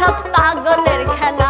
সব পাগলের খেলা।